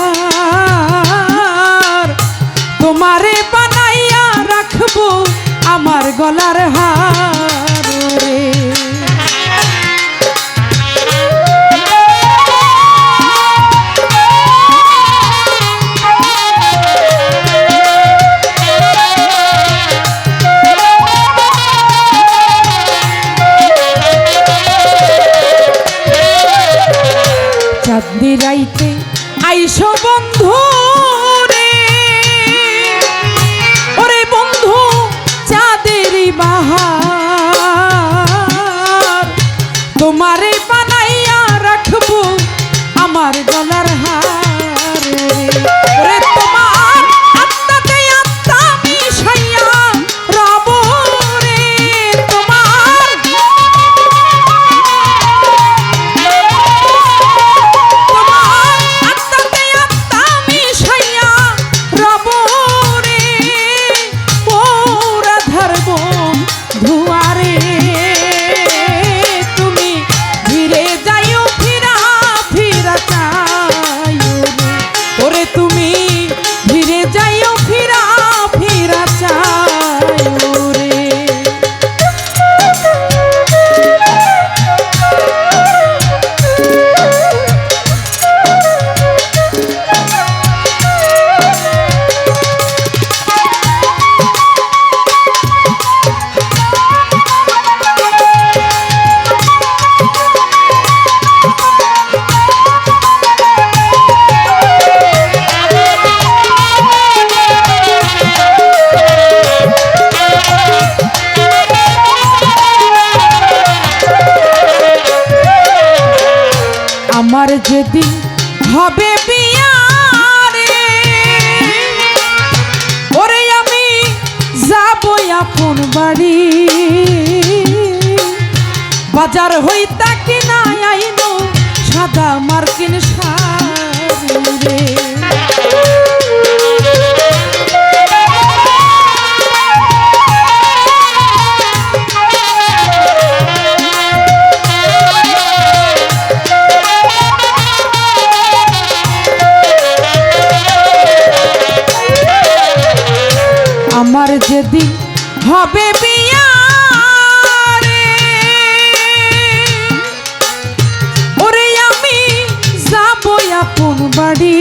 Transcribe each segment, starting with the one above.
বাহার তোমারে বানাইয়া রাখব আমার গলার হার। রে রাইতে আইসো বন্ধু রে। ওরে বন্ধু চাঁদের বাহার তোমারে যেদিন হবে বিয়া রে ওরে আমি যাব আপন বাড়ি। বাজার হইতা কিনা আইনো সাদা মার্কিন যেদিন হবে ওরে আমি যাব আপন বাড়ি।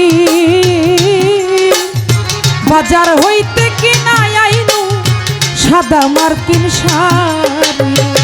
বাজার হইতে কিনা আইনু সাদা মার্কিন শাড়ি।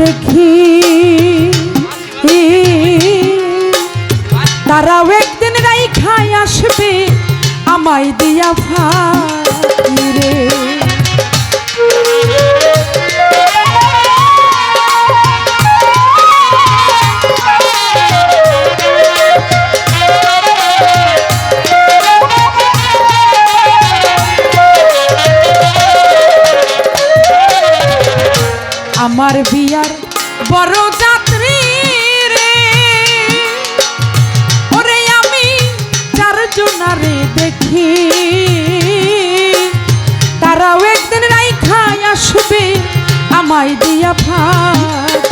দেখি। তারাও একদিন রাই খাই আসবে আমায় দিয়া ফাঁকি রে। আমার বিয়ার বড় যাত্রী রে। ওরে আমি চার জনারে দেখি। তারাও একদিন রাই খায় আসবে আমায় দিয়া ভাত